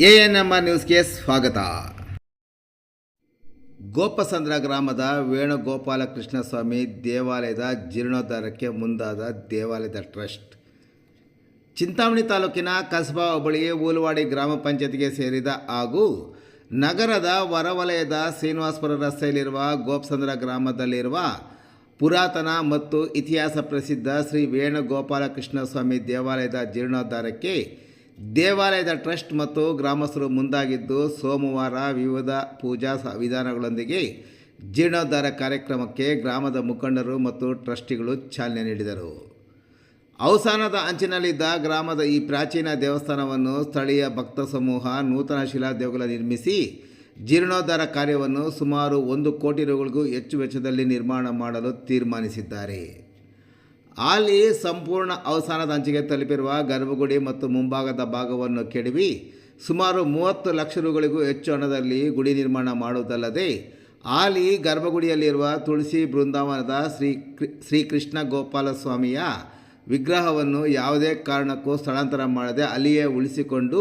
A N M ನ್ಯೂಸ್ಗೆ ಸ್ವಾಗತ. ಗೋಪಸಂದ್ರ ಗ್ರಾಮದ ವೇಣುಗೋಪಾಲ ಸ್ವಾಮಿ ದೇವಾಲಯದ ಜೀರ್ಣೋದ್ಧಾರಕ್ಕೆ ಮುಂದಾದ ದೇವಾಲಯದ ಟ್ರಸ್ಟ್. ಚಿಂತಾಮಣಿ ತಾಲೂಕಿನ ಕಸಬಾ ಹೋಬಳಿ ಊಲವಾಡಿ ಗ್ರಾಮ ಪಂಚಾಯತಿಗೆ ಸೇರಿದ ಹಾಗೂ ನಗರದ ಹೊರವಲಯದ ಶ್ರೀನಿವಾಸಪುರ ರಸ್ತೆಯಲ್ಲಿರುವ ಗೋಪಸಂದ್ರ ಗ್ರಾಮದಲ್ಲಿರುವ ಪುರಾತನ ಮತ್ತು ಇತಿಹಾಸ ಪ್ರಸಿದ್ಧ ಶ್ರೀ ವೇಣುಗೋಪಾಲಕೃಷ್ಣ ಸ್ವಾಮಿ ದೇವಾಲಯದ ಜೀರ್ಣೋದ್ಧಾರಕ್ಕೆ ದೇವಾಲಯದ ಟ್ರಸ್ಟ್ ಮತ್ತು ಗ್ರಾಮಸ್ಥರು ಮುಂದಾಗಿದ್ದು ಸೋಮವಾರ ವಿವಿಧ ಪೂಜಾ ವಿಧಾನಗಳೊಂದಿಗೆ ಜೀರ್ಣೋದ್ಧಾರ ಕಾರ್ಯಕ್ರಮಕ್ಕೆ ಗ್ರಾಮದ ಮುಖಂಡರು ಮತ್ತು ಟ್ರಸ್ಟಿಗಳು ಚಾಲನೆ ನೀಡಿದರು. ಅವಸಾನದ ಅಂಚಿನಲ್ಲಿದ್ದ ಗ್ರಾಮದ ಈ ಪ್ರಾಚೀನ ದೇವಸ್ಥಾನವನ್ನು ಸ್ಥಳೀಯ ಭಕ್ತ ಸಮೂಹ ನೂತನ ಶಿಲಾ ದೇಗುಲ ನಿರ್ಮಿಸಿ ಜೀರ್ಣೋದ್ಧಾರ ಕಾರ್ಯವನ್ನು ಸುಮಾರು ಒಂದು ಕೋಟಿ ರೂಗಳಿಗೂ ಹೆಚ್ಚು ವೆಚ್ಚದಲ್ಲಿ ನಿರ್ಮಾಣ ಮಾಡಲು ತೀರ್ಮಾನಿಸಿದ್ದಾರೆ. ಅಲ್ಲಿ ಸಂಪೂರ್ಣ ಅವಸಾನದ ಅಂಚಿಗೆ ತಲುಪಿರುವ ಗರ್ಭಗುಡಿ ಮತ್ತು ಮುಂಭಾಗದ ಭಾಗವನ್ನು ಕೆಡವಿ ಸುಮಾರು ಮೂವತ್ತು ಲಕ್ಷ ರುಗಳಿಗೂ ಹೆಚ್ಚು ಹಣದಲ್ಲಿ ಗುಡಿ ನಿರ್ಮಾಣ ಮಾಡುವುದಲ್ಲದೆ ಆಲಿ ಗರ್ಭಗುಡಿಯಲ್ಲಿರುವ ತುಳಸಿ ಬೃಂದಾವನದ ಶ್ರೀ ಶ್ರೀಕೃಷ್ಣ ಗೋಪಾಲ ಸ್ವಾಮಿಯ ವಿಗ್ರಹವನ್ನು ಯಾವುದೇ ಕಾರಣಕ್ಕೂ ಸ್ಥಳಾಂತರ ಮಾಡದೆ ಅಲ್ಲಿಯೇ ಉಳಿಸಿಕೊಂಡು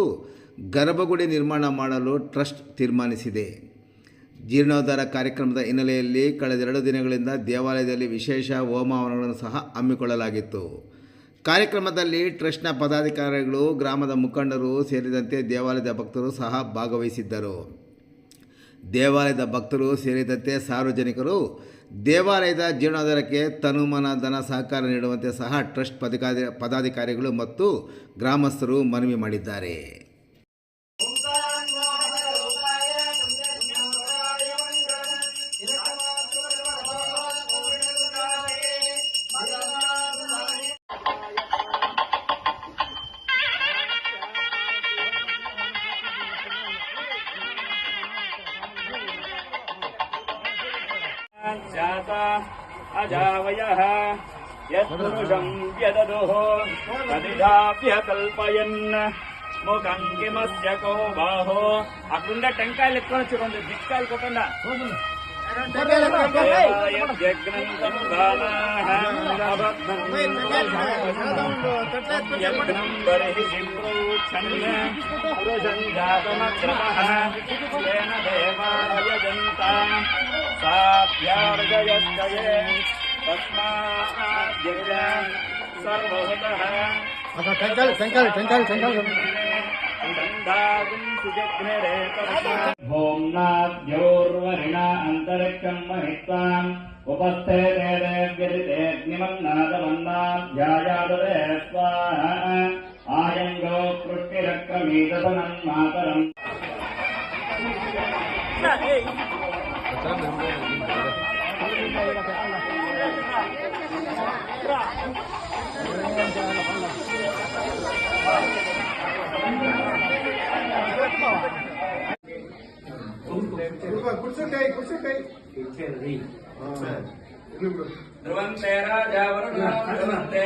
ಗರ್ಭಗುಡಿ ನಿರ್ಮಾಣ ಮಾಡಲು ಟ್ರಸ್ಟ್ ತೀರ್ಮಾನಿಸಿದೆ. ಜೀರ್ಣೋದ್ಧಾರ ಕಾರ್ಯಕ್ರಮದ ಹಿನ್ನೆಲೆಯಲ್ಲಿ ಕಳೆದೆರಡು ದಿನಗಳಿಂದ ದೇವಾಲಯದಲ್ಲಿ ವಿಶೇಷ ಹೋಮಾವನಗಳನ್ನು ಸಹ ಹಮ್ಮಿಕೊಳ್ಳಲಾಗಿತ್ತು. ಕಾರ್ಯಕ್ರಮದಲ್ಲಿ ಟ್ರಸ್ಟ್ನ ಪದಾಧಿಕಾರಿಗಳು, ಗ್ರಾಮದ ಮುಖಂಡರು ಸೇರಿದಂತೆ ದೇವಾಲಯದ ಭಕ್ತರು ಸಹ ಭಾಗವಹಿಸಿದ್ದರು. ದೇವಾಲಯದ ಭಕ್ತರು ಸೇರಿದಂತೆ ಸಾರ್ವಜನಿಕರು ದೇವಾಲಯದ ಜೀರ್ಣೋದ್ಧಾರಕ್ಕೆ ತನುಮನ ಧನ ಸಹಕಾರ ನೀಡುವಂತೆ ಸಹ ಟ್ರಸ್ಟ್ ಪದಾಧಿಕಾರಿ ಪದಾಧಿಕಾರಿಗಳು ಮತ್ತು ಗ್ರಾಮಸ್ಥರು ಮನವಿ ಮಾಡಿದ್ದಾರೆ. जाता अजावयः यत्पुरुषं व्यददुः तदिदाभ्यकल्पयन् ముఖం కిమస్య కో బాహో అక్కడ టెంకాయలు ఎక్కువ వచ్చి దిక్కాయలు కొట్టండా येन देवायजन्ता साभ्यार्जयस्तये तस्माद्यजा सर्वहुतः टङ्कल् टङ्कल् टङ्कल् टङ्कल् होम्नाद्योर्वरिणा अन्तरिक्षम् महित्वाम् उपस्थे ते देव्यदितेऽग्निमन्नादमन्नाद्यायाददे स्वाहा आयङ्गो कृष्टिरक्रमीदसनम् मातरम् Right. ಕುಸುಟೈ ಕುಸುಟೈ ಕುಚೇರಿ ಧ್ರುವಂತೆ ರಾಜಾವರಣ ಧ್ರುವಂತೆ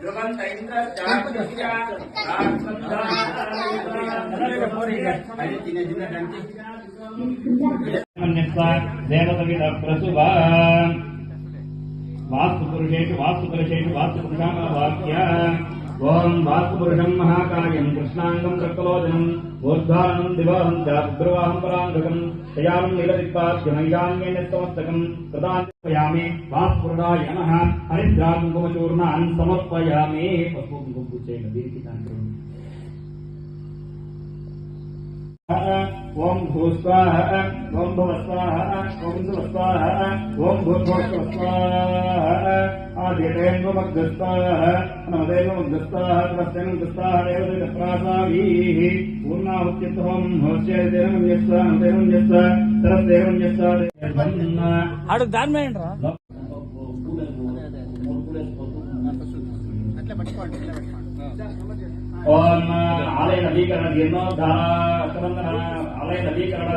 ಧ್ರುವಂತ ಇಂದ್ರ ಚಿನ್ನ ಚಿನ್ನ ಗಂಟೆ देवतविधप्रसुभा వాస్తుపురుషేషు వాస్తుపురుషేషు వాస్తుపురుషామ వాక్య. ఓం వాస్తుపురుషం మహాకాయం కృష్ణాంగం కర్కలోచనం ఊర్ధ్వానం దివాహం చాగ్రవాహం పరాంగకం శయాలం నీలదిక్పాద్యమైగాన్యేస్తమస్తకం ప్రదాయామి వాస్తుపురుషాయ నమః. హరిద్రా కుంకుమచూర్ణాన్ సమర్పయామి. పశువు కుంకుమ పూజ దీనికి దాంట్లో ఓం భూస్వాహ ఓం భువస్వాహ ఓం సువస్వాహ ఓం భూర్భువస్వాహ ఆదితేన్వమగ్రస్వాహ నమదేవమగ్రస్వాహ తమస్తేనమగ్రస్వాహ దేవదేవప్రాసావీః పూర్ణాహుత్యత్వం హోస్యేదేవం యస్వ నమదేవం యస్వ సరస్దేవం యస్వ ఆడు దాని మీద రా అట్లా పట్టుకోండి ఇట్లా పట్టుకోండి और ನವೀಕರಣ नवीकरण जीर्णोद्धार ನವೀಕರಣ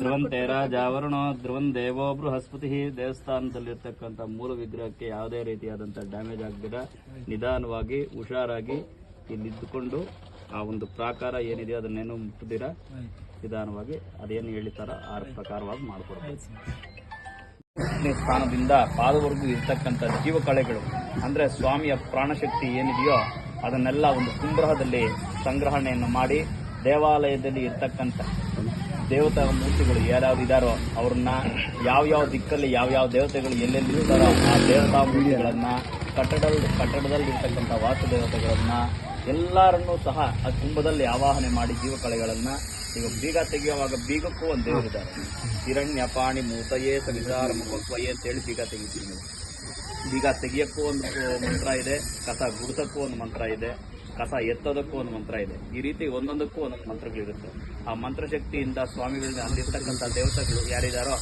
ಧ್ರುವಂತೆ ರಾಜ ವರುಣೋ ಧ್ರುವನ್ ದೇವೋ ಬೃಹಸ್ಪತಿ ದೇವಸ್ಥಾನದಲ್ಲಿರ್ತಕ್ಕಂಥ ಮೂಲ ವಿಗ್ರಹಕ್ಕೆ ಯಾವುದೇ ರೀತಿಯಾದಂಥ ಡ್ಯಾಮೇಜ್ ಆಗದಿರ ನಿಧಾನವಾಗಿ ಹುಷಾರಾಗಿ ಇಲ್ಲಿದ್ದುಕೊಂಡು ಆ ಒಂದು ಪ್ರಾಕಾರ ಏನಿದೆ ಅದನ್ನೇನು ಮುಟ್ಟದಿರ ನಿಧಾನವಾಗಿ ಅದೇನು ಹೇಳಿತಾರ ಆ ಪ್ರಕಾರವಾಗಿ ಮಾಡಿಕೊಡ್ಬೇಕು ಹತ್ತನೇ ಸ್ಥಾನದಿಂದ ಪಾದವರೆಗೂ ಇರ್ತಕ್ಕಂಥ ಜೀವಕಳೆಗಳು ಅಂದ್ರೆ ಸ್ವಾಮಿಯ ಪ್ರಾಣಶಕ್ತಿ ಏನಿದೆಯೋ ಅದನ್ನೆಲ್ಲ ಒಂದು ಕುಂಬ್ರಹದಲ್ಲಿ ಸಂಗ್ರಹಣೆಯನ್ನು ಮಾಡಿ ದೇವಾಲಯದಲ್ಲಿ ಇರ್ತಕ್ಕಂಥ ದೇವತಾ ಮೂರ್ತಿಗಳು ಯಾರ್ಯಾರು ಇದಾರೋ ಅವ್ರನ್ನ ಯಾವ್ಯಾವ ದಿಕ್ಕಲ್ಲಿ ಯಾವ್ಯಾವ ದೇವತೆಗಳು ಎಲ್ಲೆಲ್ಲಿ ಇರ್ತಾರೋ ಆ ದೇವತಾ ಮೂರ್ತಿಗಳನ್ನ ಕಟ್ಟಡ ಕಟ್ಟಡದಲ್ಲಿ ಇರ್ತಕ್ಕಂಥ ವಾಸು ದೇವತೆಗಳನ್ನ ಎಲ್ಲರನ್ನೂ ಸಹ ಆ ಕುಂಭದಲ್ಲಿ ಆವಾಹನೆ ಮಾಡಿ ಜೀವಕಳೆಗಳನ್ನು ಈಗ ಬೀಗ ತೆಗೆಯುವಾಗ ಬೀಗಕ್ಕೂ ಒಂದು ದೇವರಿದ್ದಾರೆ ಹಿರಣ್ಯ, ಪಾಣಿ, ಮೂತಯೇ ಸವಿಸಾರ ಮುಖತ್ವಯೇ ಅಂತೇಳಿ ಬೀಗ ತೆಗಿತೀವಿ ಬೀಗ ತೆಗಿಯಕ್ಕೂ ಒಂದು ಮಂತ್ರ ಇದೆ, ಕಸ ಗುಡಿಸಕ್ಕೂ ಒಂದು ಮಂತ್ರ ಇದೆ, ಕಸ ಎತ್ತೋದಕ್ಕೂ ಒಂದು ಮಂತ್ರ ಇದೆ. ಈ ರೀತಿ ಒಂದೊಂದಕ್ಕೂ ಒಂದೊಂದು ಮಂತ್ರಗಳಿರುತ್ತೆ ಆ ಮಂತ್ರಶಕ್ತಿಯಿಂದ ಸ್ವಾಮಿಗಳನ್ನ ಅಲ್ಲಿರ್ತಕ್ಕಂಥ ದೇವತೆಗಳು ಯಾರಿದ್ದಾರೋ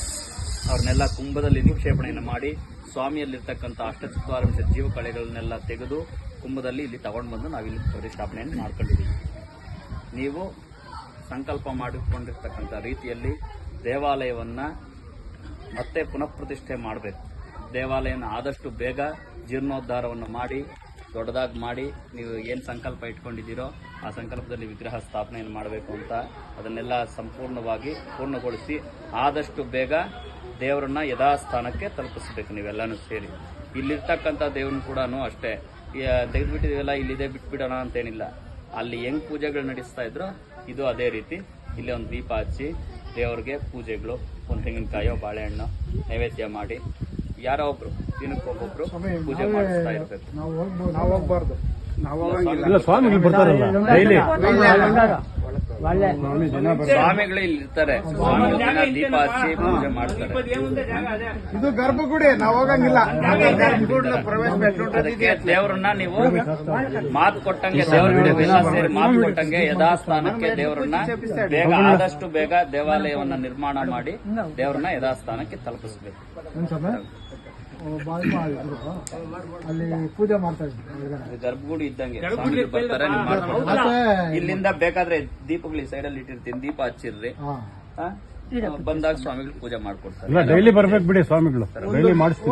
ಅವ್ರನ್ನೆಲ್ಲ ಕುಂಭದಲ್ಲಿ ನಿಕ್ಷೇಪಣೆಯನ್ನು ಮಾಡಿ ಸ್ವಾಮಿಯಲ್ಲಿರ್ತಕ್ಕಂಥ ಅಷ್ಟಚತ್ವಾರಂಶ ಜೀವಕಳೆಗಳನ್ನೆಲ್ಲ ತೆಗೆದು ಕುಂಭದಲ್ಲಿ ಇಲ್ಲಿ ತಗೊಂಡು ಬಂದು ನಾವಿಲ್ಲಿ ಪ್ರತಿಷ್ಠಾಪನೆಯನ್ನು ಮಾಡ್ಕೊಂಡಿದ್ದೀವಿ ನೀವು ಸಂಕಲ್ಪ ಮಾಡಿಕೊಂಡಿರ್ತಕ್ಕಂಥ ರೀತಿಯಲ್ಲಿ ದೇವಾಲಯವನ್ನು ಮತ್ತೆ ಪುನಃ ಪ್ರತಿಷ್ಠೆ ಮಾಡಬೇಕು. ದೇವಾಲಯನ ಆದಷ್ಟು ಬೇಗ ಜೀರ್ಣೋದ್ಧಾರವನ್ನು ಮಾಡಿ, ದೊಡ್ಡದಾಗಿ ಮಾಡಿ, ನೀವು ಏನು ಸಂಕಲ್ಪ ಇಟ್ಕೊಂಡಿದ್ದೀರೋ ಆ ಸಂಕಲ್ಪದಲ್ಲಿ ವಿಗ್ರಹ ಸ್ಥಾಪನೆಯನ್ನು ಮಾಡಬೇಕು ಅಂತ ಅದನ್ನೆಲ್ಲ ಸಂಪೂರ್ಣವಾಗಿ ಪೂರ್ಣಗೊಳಿಸಿ ಆದಷ್ಟು ಬೇಗ ದೇವರನ್ನ ಯಥಾಸ್ಥಾನಕ್ಕೆ ತಲುಪಿಸಬೇಕು ನೀವೆಲ್ಲನೂ ಸೇರಿ. ಇಲ್ಲಿರ್ತಕ್ಕಂಥ ದೇವ್ರನ್ನ ಕೂಡ ಅಷ್ಟೇ. ತೆಗೆದುಬಿಟ್ಟಿದೀವಲ್ಲ ಇಲ್ಲಿದೆ ಬಿಟ್ಬಿಡೋಣ ಅಂತೇನಿಲ್ಲ. ಅಲ್ಲಿ ಹೆಂಗ್ ಪೂಜೆಗಳು ನಡೆಸ್ತಾ ಇದ್ರು ಇದು ಅದೇ ರೀತಿ. ಇಲ್ಲಿ ಒಂದು ದೀಪ ಹಚ್ಚಿ ದೇವ್ರಿಗೆ ಪೂಜೆಗಳು ಒಂದು ತೆಂಗಿನಕಾಯೋ ಬಾಳೆಹಣ್ಣು ನೈವೇದ್ಯ ಮಾಡಿ. ಯಾರೋ ಒಬ್ರು ದಿನಕ್ಕೊಬ್ಬೊಬ್ರು ಪೂಜೆ ಮಾಡಿಸ್ತಾ ಇರ್ಬೇಕು. ನಾವು ಹೋಗ್ಬಾರ್ದು ನಾವು ಇಲ್ಲ. ಸ್ವಾಮಿಗಳು ಇಲ್ಲಿ ಇರ್ತಾರೆ ದೀಪ ಹಚ್ಚಿ ಪೂಜೆ ಮಾಡ್ತಾರೆ. ಇದು ಗರ್ಭಗುಡಿ ನಾವು ಹೋಗಂಗಿಲ್ಲ. ಪ್ರವೇಶ ಅದಕ್ಕೆ ದೇವರನ್ನ ನೀವು ಮಾತು ಕೊಟ್ಟಂಗೆ ದೇವರ ಸೇರಿ ಮಾತು ಕೊಟ್ಟಂಗೆ ಯಥಾಸ್ಥಾನಕ್ಕೆ ದೇವರನ್ನ ಬೇಗ ಆದಷ್ಟು ಬೇಗ ದೇವಾಲಯವನ್ನ ನಿರ್ಮಾಣ ಮಾಡಿ ದೇವರನ್ನ ಯಥಾಸ್ಥಾನಕ್ಕೆ ತಲುಪಿಸಬೇಕು. ಅಲ್ಲಿ ಪೂಜೆ ಮಾಡ್ತಾ ಇದ್ರು ಇದು ಗರ್ಭಗುಡಿ ಇದ್ದಂಗೆ. ಸ್ವಾಮಿಗಳು ಬರ್ತಾರೆ ನೀವು. ಇಲ್ಲಿಂದ ಬೇಕಾದ್ರೆ ದೀಪಗಳು ಸೈಡ್ ಅಲ್ಲಿ ಇಟ್ಟಿರ್ತೀನಿ. ದೀಪ ಹಚ್ಚಿರ್ರಿ. ಹಾ. ಆ? ಬಂದಾಗ ಸ್ವಾಮಿಗಳು ಪೂಜೆ ಮಾಡ್ಕೊಡ್ತಾರೆ. ಇಲ್ಲ ಡೈಲಿ ಬರ್ಬೇಕು ಬಿಡಿ ಸ್ವಾಮಿಗಳು. ಡೈಲಿ ಮಾಡಿಸ್ತೀವಿ.